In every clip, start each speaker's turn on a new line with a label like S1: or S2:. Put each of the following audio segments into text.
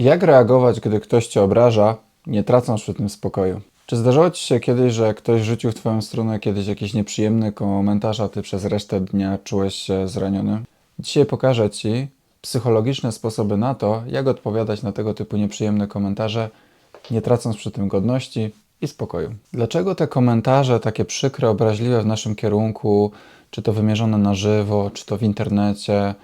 S1: Jak reagować, gdy ktoś cię obraża, nie tracąc przy tym spokoju? Czy zdarzyło ci się kiedyś, że ktoś rzucił w twoją stronę kiedyś jakiś nieprzyjemny komentarz, a ty przez resztę dnia czułeś się zraniony? Dzisiaj pokażę ci psychologiczne sposoby na to, jak odpowiadać na tego typu nieprzyjemne komentarze, nie tracąc przy tym godności i spokoju. Dlaczego te komentarze takie przykre, obraźliwe w naszym kierunku, czy to wymierzone na żywo, czy to w internecie,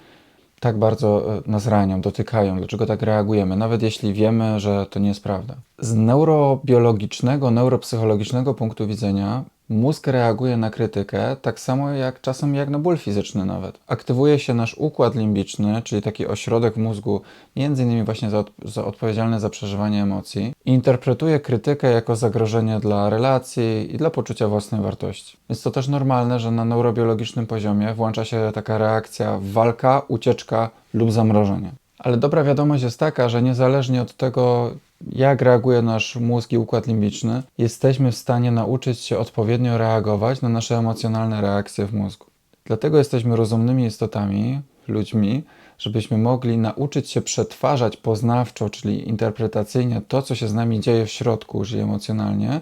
S1: tak bardzo e, nas ranią, dotykają, dlaczego tak reagujemy, nawet jeśli wiemy, że to nie jest prawda. Z neurobiologicznego, neuropsychologicznego punktu widzenia mózg reaguje na krytykę tak samo jak czasem jak na ból fizyczny nawet. Aktywuje się nasz układ limbiczny, czyli taki ośrodek mózgu, między innymi właśnie za, za odpowiedzialny za przeżywanie emocji i interpretuje krytykę jako zagrożenie dla relacji i dla poczucia własnej wartości. Jest to też normalne, że na neurobiologicznym poziomie włącza się taka reakcja walka, ucieczka lub zamrożenie. Ale dobra wiadomość jest taka, że niezależnie od tego, jak reaguje nasz mózg i układ limbiczny, jesteśmy w stanie nauczyć się odpowiednio reagować na nasze emocjonalne reakcje w mózgu. Dlatego jesteśmy rozumnymi istotami, ludźmi, żebyśmy mogli nauczyć się przetwarzać poznawczo, czyli interpretacyjnie to, co się z nami dzieje w środku, czyli emocjonalnie,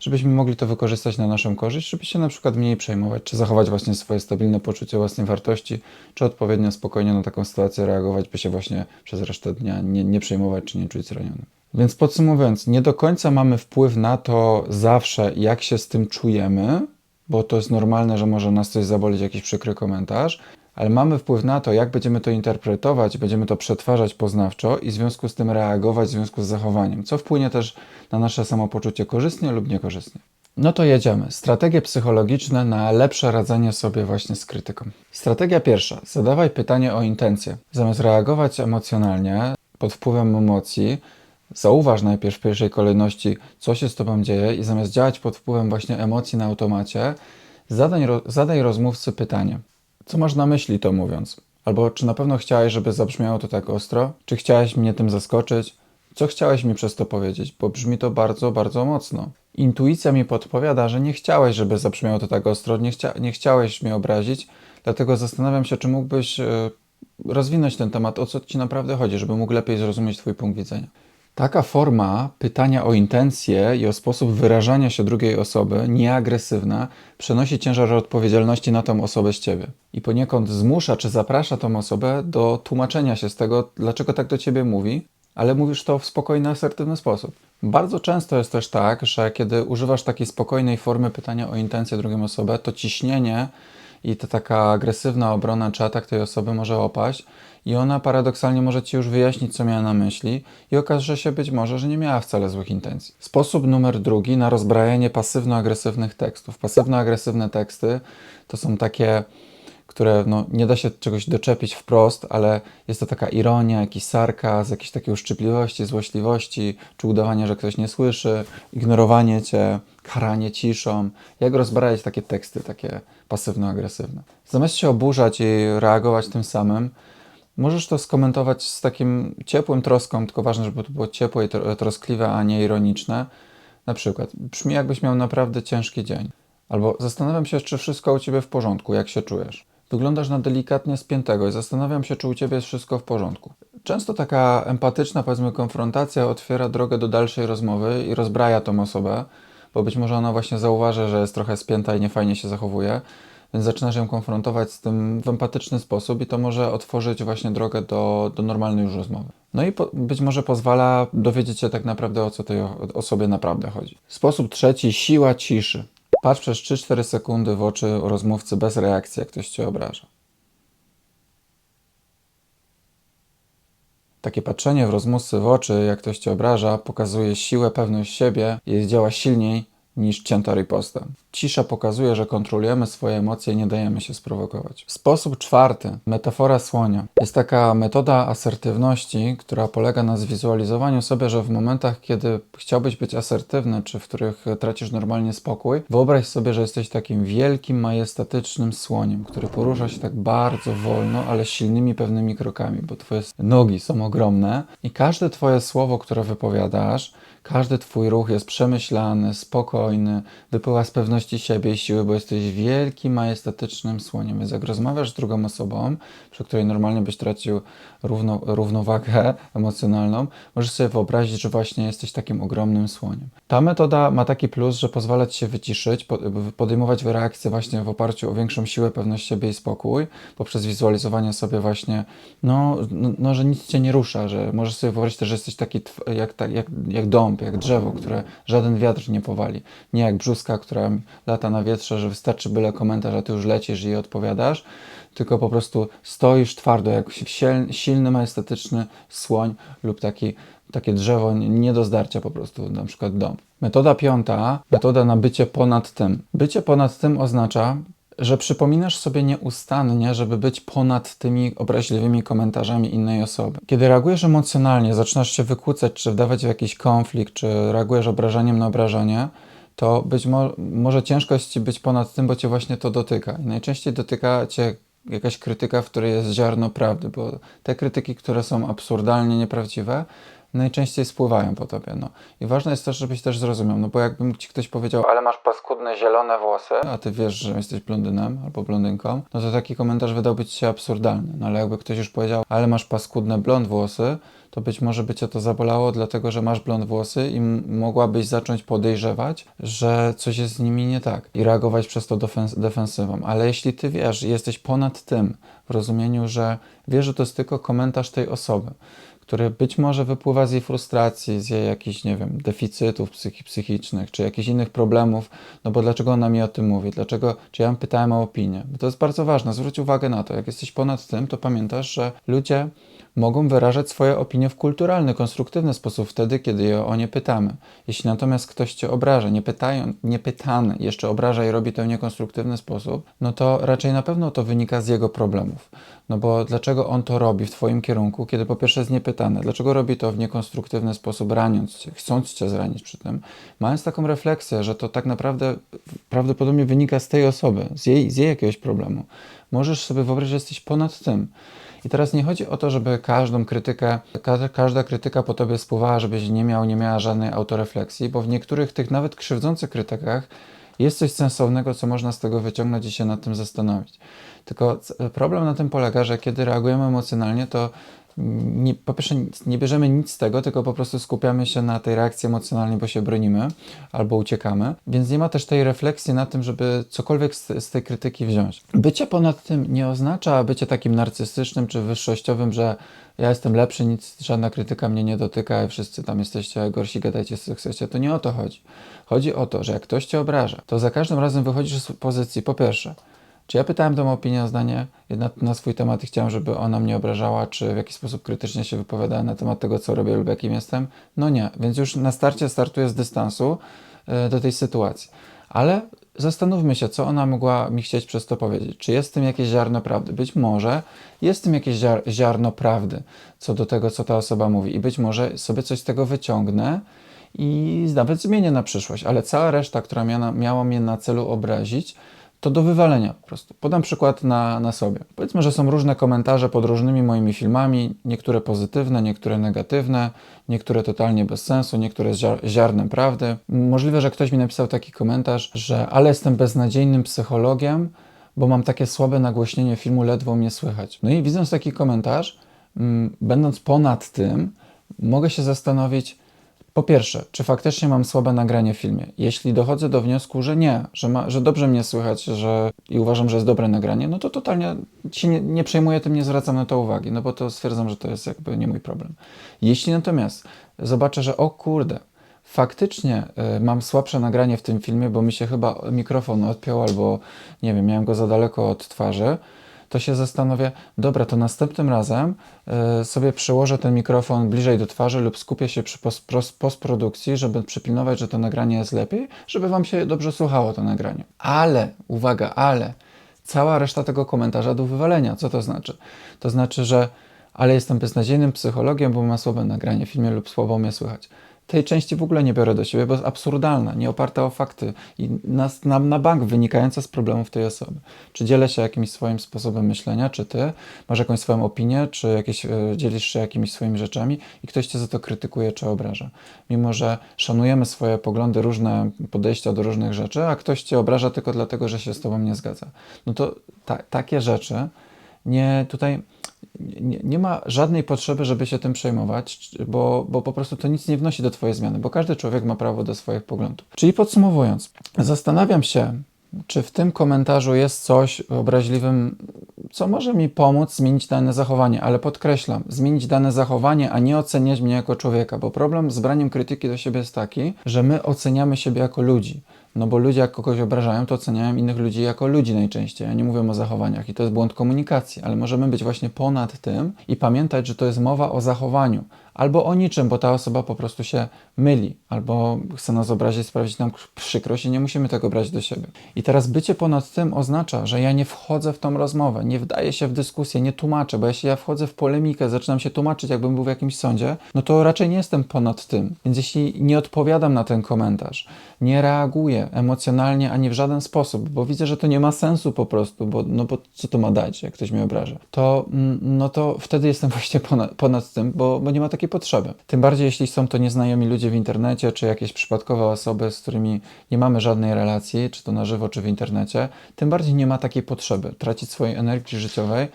S1: żebyśmy mogli to wykorzystać na naszą korzyść, żeby się na przykład mniej przejmować, czy zachować właśnie swoje stabilne poczucie własnej wartości, czy odpowiednio spokojnie na taką sytuację reagować, by się właśnie przez resztę dnia nie, nie przejmować, czy nie czuć zranionym. Więc podsumowując, nie do końca mamy wpływ na to zawsze, jak się z tym czujemy, bo to jest normalne, że może nas coś zabolić, jakiś przykry komentarz, ale mamy wpływ na to, jak będziemy to interpretować, będziemy to przetwarzać poznawczo i w związku z tym reagować w związku z zachowaniem, co wpłynie też na nasze samopoczucie korzystnie lub niekorzystnie. No to jedziemy. Strategie psychologiczne na lepsze radzenie sobie właśnie z krytyką. Strategia pierwsza. Zadawaj pytanie o intencje. Zamiast reagować emocjonalnie, pod wpływem emocji, zauważ najpierw w pierwszej kolejności, co się z Tobą dzieje i zamiast działać pod wpływem właśnie emocji na automacie, zadaj, zadaj rozmówcy pytanie. Co masz na myśli to mówiąc? Albo czy na pewno chciałeś, żeby zabrzmiało to tak ostro? Czy chciałeś mnie tym zaskoczyć? Co chciałeś mi przez to powiedzieć? Bo brzmi to bardzo, bardzo mocno. Intuicja mi podpowiada, że nie chciałeś, żeby zabrzmiało to tak ostro, nie, chcia nie chciałeś mnie obrazić, dlatego zastanawiam się, czy mógłbyś yy, rozwinąć ten temat, o co ci naprawdę chodzi, żeby mógł lepiej zrozumieć Twój punkt widzenia. Taka forma pytania o intencje i o sposób wyrażania się drugiej osoby, nieagresywna, przenosi ciężar odpowiedzialności na tą osobę z ciebie. I poniekąd zmusza czy zaprasza tą osobę do tłumaczenia się z tego, dlaczego tak do ciebie mówi, ale mówisz to w spokojny, asertywny sposób. Bardzo często jest też tak, że kiedy używasz takiej spokojnej formy pytania o intencje drugiej osoby, to ciśnienie i ta taka agresywna obrona czy atak tej osoby może opaść i ona paradoksalnie może Ci już wyjaśnić, co miała na myśli i okaże się być może, że nie miała wcale złych intencji. Sposób numer drugi na rozbrajanie pasywno-agresywnych tekstów. Pasywno-agresywne teksty to są takie które no, nie da się czegoś doczepić wprost, ale jest to taka ironia, jakiś sarkazm, jakieś takie uszczypliwości, złośliwości, czy udawanie, że ktoś nie słyszy, ignorowanie cię, karanie ciszą. Jak rozbrać takie teksty, takie pasywno-agresywne. Zamiast się oburzać i reagować tym samym, możesz to skomentować z takim ciepłym troską, tylko ważne, żeby to było ciepłe i troskliwe, a nie ironiczne. Na przykład, brzmi jakbyś miał naprawdę ciężki dzień. Albo zastanawiam się, czy wszystko u ciebie w porządku, jak się czujesz. Wyglądasz na delikatnie spiętego i zastanawiam się, czy u ciebie jest wszystko w porządku. Często taka empatyczna, powiedzmy, konfrontacja otwiera drogę do dalszej rozmowy i rozbraja tą osobę, bo być może ona właśnie zauważy, że jest trochę spięta i niefajnie się zachowuje, więc zaczynasz ją konfrontować z tym w empatyczny sposób i to może otworzyć właśnie drogę do, do normalnej już rozmowy. No i po, być może pozwala dowiedzieć się tak naprawdę o co tej osobie naprawdę chodzi. Sposób trzeci, siła ciszy. Patrz przez 3-4 sekundy w oczy rozmówcy bez reakcji, jak ktoś cię obraża. Takie patrzenie w rozmówcy w oczy, jak ktoś cię obraża, pokazuje siłę, pewność siebie i działa silniej niż cięta riposta. Cisza pokazuje, że kontrolujemy swoje emocje i nie dajemy się sprowokować. Sposób czwarty, metafora słonia. Jest taka metoda asertywności, która polega na zwizualizowaniu sobie, że w momentach, kiedy chciałbyś być asertywny, czy w których tracisz normalnie spokój, wyobraź sobie, że jesteś takim wielkim, majestatycznym słoniem, który porusza się tak bardzo wolno, ale silnymi pewnymi krokami, bo twoje nogi są ogromne i każde twoje słowo, które wypowiadasz, każdy twój ruch jest przemyślany, spokojny, wypływa z pewności siebie i siły, bo jesteś wielkim, majestatycznym słoniem. Więc jak rozmawiasz z drugą osobą, przy której normalnie byś tracił równo, równowagę emocjonalną, możesz sobie wyobrazić, że właśnie jesteś takim ogromnym słoniem. Ta metoda ma taki plus, że pozwala ci się wyciszyć, po- podejmować reakcje właśnie w oparciu o większą siłę, pewność siebie i spokój, poprzez wizualizowanie sobie właśnie, no, no, no że nic cię nie rusza, że możesz sobie wyobrazić też, że jesteś taki jak, tak- jak, jak dąb, jak drzewo, które żaden wiatr nie powali. Nie jak brzuska, która lata na wietrze, że wystarczy byle komentarz, a ty już lecisz i odpowiadasz, tylko po prostu stoisz twardo, jak silny, majestatyczny słoń lub taki, takie drzewo nie do zdarcia po prostu, na przykład dąb. Metoda piąta, metoda na bycie ponad tym. Bycie ponad tym oznacza, że przypominasz sobie nieustannie, żeby być ponad tymi obraźliwymi komentarzami innej osoby. Kiedy reagujesz emocjonalnie, zaczynasz się wykłócać, czy wdawać w jakiś konflikt, czy reagujesz obrażaniem na obrażanie, to być mo- może ciężko jest ci być ponad tym, bo cię właśnie to dotyka. I najczęściej dotyka cię jakaś krytyka, w której jest ziarno prawdy, bo te krytyki, które są absurdalnie nieprawdziwe, najczęściej spływają po tobie. No. I ważne jest też, żebyś też zrozumiał, no bo jakby ci ktoś powiedział, ale masz paskudne zielone włosy, a ty wiesz, że jesteś blondynem albo blondynką, no to taki komentarz wydałby ci się absurdalny. No ale jakby ktoś już powiedział, ale masz paskudne blond włosy, to być może by cię to zabolało, dlatego że masz blond włosy i mogłabyś zacząć podejrzewać, że coś jest z nimi nie tak i reagować przez to defens- defensywą. Ale jeśli ty wiesz, i jesteś ponad tym w rozumieniu, że wiesz, że to jest tylko komentarz tej osoby, który być może wypływa z jej frustracji, z jej jakichś, nie wiem, deficytów psychi- psychicznych, czy jakichś innych problemów, no bo dlaczego ona mi o tym mówi, dlaczego, czy ja ją pytałem o opinię. Bo to jest bardzo ważne, zwróć uwagę na to, jak jesteś ponad tym, to pamiętasz, że ludzie mogą wyrażać swoje opinie w kulturalny, konstruktywny sposób wtedy, kiedy je o nie pytamy. Jeśli natomiast ktoś cię obraża, nie, pytają, nie pytany, jeszcze obraża i robi to w niekonstruktywny sposób, no to raczej na pewno to wynika z jego problemów. No bo dlaczego on to robi w twoim kierunku, kiedy po pierwsze jest niepytany? Dlaczego robi to w niekonstruktywny sposób, raniąc cię, chcąc cię zranić przy tym? Mając taką refleksję, że to tak naprawdę prawdopodobnie wynika z tej osoby, z jej, z jej jakiegoś problemu, możesz sobie wyobrazić, że jesteś ponad tym. I teraz nie chodzi o to, żeby każdą krytykę, ka każda krytyka po tobie spływała, żebyś nie miał, nie miała żadnej autorefleksji, bo w niektórych tych nawet krzywdzących krytykach jest coś sensownego, co można z tego wyciągnąć i się nad tym zastanowić. Tylko problem na tym polega, że kiedy reagujemy emocjonalnie, to nie, po pierwsze nie bierzemy nic z tego, tylko po prostu skupiamy się na tej reakcji emocjonalnej, bo się bronimy albo uciekamy, więc nie ma też tej refleksji na tym, żeby cokolwiek z, z tej krytyki wziąć. Bycie ponad tym nie oznacza bycie takim narcystycznym czy wyższościowym, że ja jestem lepszy, nic, żadna krytyka mnie nie dotyka i wszyscy tam jesteście gorsi, gadajcie co chcecie. To nie o to chodzi. Chodzi o to, że jak ktoś cię obraża, to za każdym razem wychodzisz z pozycji, po pierwsze, czy ja pytałem tą opinię o zdanie na, na swój temat i chciałem, żeby ona mnie obrażała, czy w jakiś sposób krytycznie się wypowiadała na temat tego, co robię lub jakim jestem? No nie, więc już na starcie startuję z dystansu e, do tej sytuacji. Ale zastanówmy się, co ona mogła mi chcieć przez to powiedzieć. Czy jest w tym jakieś ziarno prawdy? Być może jest w tym jakieś ziar ziarno prawdy co do tego, co ta osoba mówi. I być może sobie coś z tego wyciągnę i nawet zmienię na przyszłość. Ale cała reszta, która miała, miała mnie na celu obrazić, to do wywalenia po prostu. Podam przykład na, na sobie. Powiedzmy, że są różne komentarze pod różnymi moimi filmami, niektóre pozytywne, niektóre negatywne, niektóre totalnie bez sensu, niektóre z ziar ziarnem prawdy. Możliwe, że ktoś mi napisał taki komentarz, że ale jestem beznadziejnym psychologiem, bo mam takie słabe nagłośnienie filmu, ledwo mnie słychać. No i widząc taki komentarz, mm, będąc ponad tym, mogę się zastanowić, po pierwsze, czy faktycznie mam słabe nagranie w filmie? Jeśli dochodzę do wniosku, że nie, że, ma, że dobrze mnie słychać że, i uważam, że jest dobre nagranie, no to totalnie się nie, nie przejmuję tym, nie zwracam na to uwagi, no bo to stwierdzam, że to jest jakby nie mój problem. Jeśli natomiast zobaczę, że o kurde, faktycznie y, mam słabsze nagranie w tym filmie, bo mi się chyba mikrofon odpiął albo nie wiem, miałem go za daleko od twarzy, to się zastanowię, dobra, to następnym razem y, sobie przyłożę ten mikrofon bliżej do twarzy lub skupię się przy postprodukcji, żeby przypilnować, że to nagranie jest lepiej, żeby Wam się dobrze słuchało to nagranie. Ale, uwaga, ale, cała reszta tego komentarza do wywalenia. Co to znaczy? To znaczy, że ale jestem beznadziejnym psychologiem, bo mam słabe nagranie w filmie lub słabo mnie słychać. Tej części w ogóle nie biorę do siebie, bo jest absurdalna, nie oparta o fakty i na, na, na bank wynikająca z problemów tej osoby. Czy dzielę się jakimś swoim sposobem myślenia, czy ty masz jakąś swoją opinię, czy jakieś, e, dzielisz się jakimiś swoimi rzeczami i ktoś cię za to krytykuje czy obraża. Mimo, że szanujemy swoje poglądy, różne podejścia do różnych rzeczy, a ktoś cię obraża tylko dlatego, że się z tobą nie zgadza. No to ta, takie rzeczy nie tutaj nie, nie, ma żadnej potrzeby, żeby się tym przejmować, bo, bo po prostu to nic nie wnosi do Twojej zmiany, bo każdy człowiek ma prawo do swoich poglądów. Czyli podsumowując, zastanawiam się, czy w tym komentarzu jest coś obraźliwym, co może mi pomóc zmienić dane zachowanie, ale podkreślam, zmienić dane zachowanie, a nie oceniać mnie jako człowieka, bo problem z braniem krytyki do siebie jest taki, że my oceniamy siebie jako ludzi. No bo ludzie, jak kogoś obrażają, to oceniają innych ludzi jako ludzi najczęściej, a nie mówią o zachowaniach. I to jest błąd komunikacji, ale możemy być właśnie ponad tym i pamiętać, że to jest mowa o zachowaniu, albo o niczym, bo ta osoba po prostu się myli, albo chce nas obrazić, sprawić nam przykrość i nie musimy tego brać do siebie. I teraz bycie ponad tym oznacza, że ja nie wchodzę w tą rozmowę, nie wdaję się w dyskusję, nie tłumaczę, bo jeśli ja wchodzę w polemikę, zaczynam się tłumaczyć, jakbym był w jakimś sądzie, no to raczej nie jestem ponad tym. Więc jeśli nie odpowiadam na ten komentarz, nie reaguję emocjonalnie ani w żaden sposób, bo widzę, że to nie ma sensu po prostu, bo, no bo co to ma dać, jak ktoś mnie obraża, to, mm, no to wtedy jestem właśnie ponad, ponad tym, bo, bo nie ma takiej potrzeby. Tym bardziej, jeśli są to nieznajomi ludzie w internecie, czy jakieś przypadkowe osoby, z którymi nie mamy żadnej relacji, czy to na żywo, czy w internecie, tym bardziej nie ma takiej potrzeby tracić swojej energii życiowej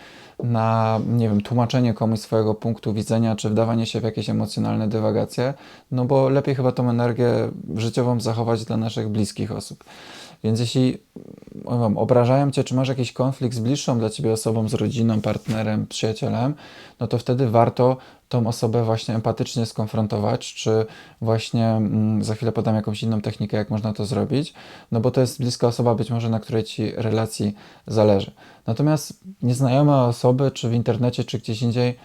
S1: na, nie wiem, tłumaczenie komuś swojego punktu widzenia, czy wdawanie się w jakieś emocjonalne dywagacje, no bo lepiej chyba tą energię życiową zachować dla naszych bliskich osób. Więc jeśli obrażają cię, czy masz jakiś konflikt z bliższą dla ciebie osobą, z rodziną, partnerem, przyjacielem, no to wtedy warto tą osobę właśnie empatycznie skonfrontować, czy właśnie mm, za chwilę podam jakąś inną technikę, jak można to zrobić, no bo to jest bliska osoba być może, na której ci relacji zależy. Natomiast nieznajome osoby, czy w internecie, czy gdzieś indziej,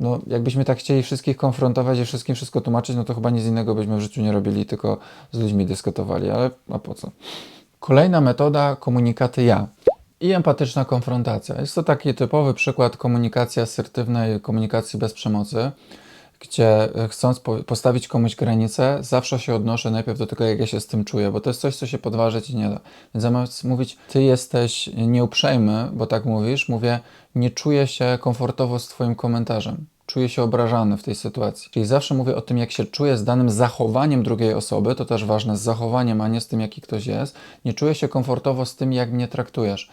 S1: no jakbyśmy tak chcieli wszystkich konfrontować i wszystkim wszystko tłumaczyć, no to chyba nic innego byśmy w życiu nie robili, tylko z ludźmi dyskutowali, ale a po co? Kolejna metoda komunikaty ja i empatyczna konfrontacja. Jest to taki typowy przykład komunikacji asertywnej, komunikacji bez przemocy, gdzie e, chcąc postawić komuś granicę, zawsze się odnoszę najpierw do tego, jak ja się z tym czuję, bo to jest coś, co się podważyć nie da. Więc zamiast mówić, ty jesteś nieuprzejmy, bo tak mówisz, mówię, nie czuję się komfortowo z twoim komentarzem czuję się obrażany w tej sytuacji. Czyli zawsze mówię o tym, jak się czuję z danym zachowaniem drugiej osoby, to też ważne, z zachowaniem, a nie z tym, jaki ktoś jest. Nie czuję się komfortowo z tym, jak mnie traktujesz.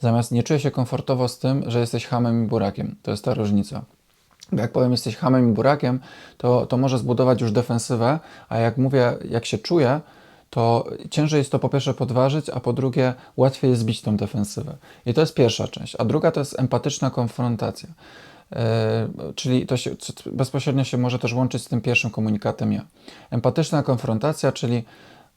S1: Zamiast nie czuję się komfortowo z tym, że jesteś hamem i burakiem. To jest ta różnica. Jak powiem, jesteś hamem i burakiem, to, to może zbudować już defensywę, a jak mówię, jak się czuję, to ciężej jest to po pierwsze podważyć, a po drugie łatwiej jest zbić tą defensywę. I to jest pierwsza część. A druga to jest empatyczna konfrontacja. E, czyli to się, bezpośrednio się może też łączyć z tym pierwszym komunikatem ja. Empatyczna konfrontacja, czyli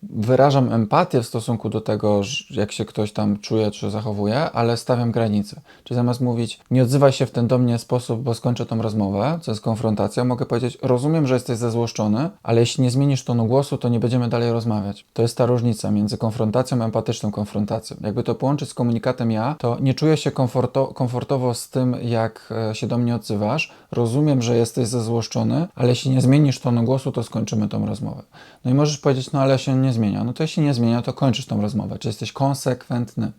S1: wyrażam empatię w stosunku do tego, jak się ktoś tam czuje czy zachowuje, ale stawiam granice. Czyli zamiast mówić, nie odzywaj się w ten do mnie sposób, bo skończę tą rozmowę, co jest konfrontacja, mogę powiedzieć, rozumiem, że jesteś zezłoszczony, ale jeśli nie zmienisz tonu głosu, to nie będziemy dalej rozmawiać. To jest ta różnica między konfrontacją a empatyczną konfrontacją. Jakby to połączyć z komunikatem ja, to nie czuję się komforto komfortowo z tym, jak e, się do mnie odzywasz, rozumiem, że jesteś zezłoszczony, ale jeśli nie zmienisz tonu głosu, to skończymy tą rozmowę. No i możesz powiedzieć, no ale się nie zmienia. No to jeśli nie zmienia, to kończysz tą rozmowę. Czy jesteś konsekwentny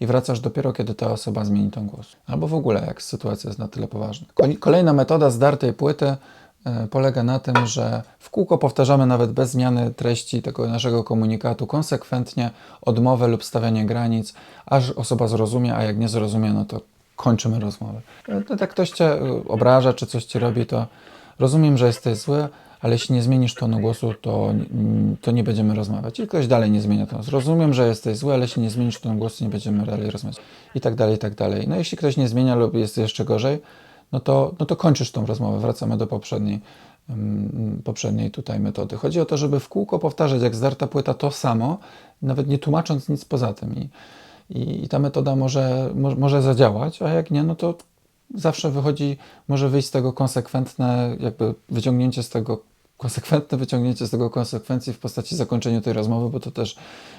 S1: i wracasz dopiero, kiedy ta osoba zmieni ton głos. Albo w ogóle, jak sytuacja jest na tyle poważna. Kolejna metoda zdartej płyty e, polega na tym, że w kółko powtarzamy nawet bez zmiany treści tego naszego komunikatu konsekwentnie odmowę lub stawianie granic, aż osoba zrozumie, a jak nie zrozumie, no to kończymy rozmowę. No, tak ktoś cię e, obraża, czy coś ci robi, to rozumiem, że jesteś zły, ale jeśli nie zmienisz tonu głosu, to, to nie będziemy rozmawiać. I ktoś dalej nie zmienia tonu. Rozumiem, że jesteś zły, ale jeśli nie zmienisz tonu głosu, nie będziemy dalej rozmawiać. I tak dalej, i tak dalej. No jeśli ktoś nie zmienia lub jest jeszcze gorzej, no to, no to kończysz tą rozmowę. Wracamy do poprzedniej, um, poprzedniej tutaj metody. Chodzi o to, żeby w kółko powtarzać, jak zdarta płyta, to samo, nawet nie tłumacząc nic poza tym. I, i, i ta metoda może, może, może zadziałać, a jak nie, no to zawsze wychodzi, może wyjść z tego konsekwentne, jakby wyciągnięcie z tego konsekwentne wyciągnięcie z tego konsekwencji w postaci zakończenia tej rozmowy, bo to też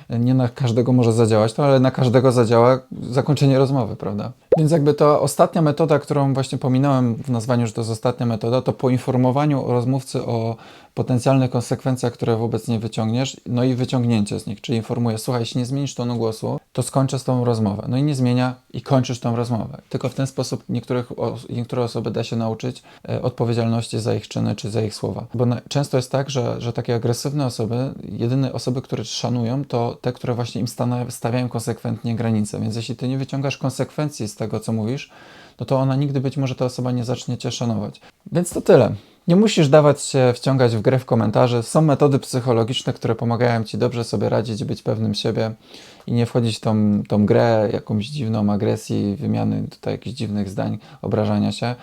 S1: nie na każdego może zadziałać, to ale na każdego zadziała zakończenie rozmowy, prawda? Więc jakby ta ostatnia metoda, którą właśnie pominąłem w nazwaniu, że to jest ostatnia metoda, to poinformowaniu rozmówcy o potencjalnych konsekwencjach, które wobec niej wyciągniesz, no i wyciągnięcie z nich. Czyli informuję, słuchaj, jeśli nie zmienisz tonu głosu, to skończę z tą rozmowę. No i nie zmienia i kończysz tą rozmowę. Tylko w ten sposób niektórych, niektóre osoby da się nauczyć e, odpowiedzialności za ich czyny czy za ich słowa. Bo na, często jest tak, że, że takie agresywne osoby, jedyne osoby, które szanują, to te, które właśnie im stawiają konsekwentnie granice. Więc jeśli ty nie wyciągasz konsekwencji z tego, co mówisz, no to ona nigdy być może ta osoba nie zacznie cię szanować. Więc to tyle. Nie musisz dawać się wciągać w grę w komentarze. Są metody psychologiczne, które pomagają ci dobrze sobie radzić, być pewnym siebie i nie wchodzić w tą, tą grę jakąś dziwną agresji, wymiany tutaj jakichś dziwnych zdań, obrażania się.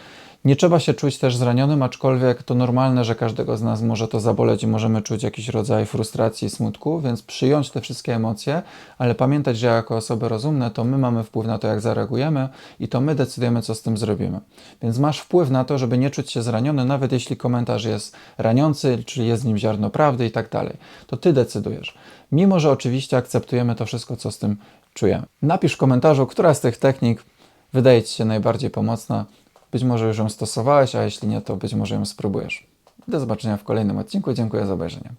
S1: Nie trzeba się czuć też zranionym, aczkolwiek to normalne, że każdego z nas może to zaboleć i możemy czuć jakiś rodzaj frustracji i smutku, więc przyjąć te wszystkie emocje, ale pamiętać, że jako osoby rozumne to my mamy wpływ na to, jak zareagujemy i to my decydujemy, co z tym zrobimy. Więc masz wpływ na to, żeby nie czuć się zraniony, nawet jeśli komentarz jest raniący, czyli jest w nim ziarno prawdy i tak dalej. To ty decydujesz. Mimo, że oczywiście akceptujemy to wszystko, co z tym czujemy. Napisz w komentarzu, która z tych technik wydaje Ci się najbardziej pomocna. Być może już ją stosowałeś, a jeśli nie, to być może ją spróbujesz. Do zobaczenia w kolejnym odcinku. Dziękuję za obejrzenie.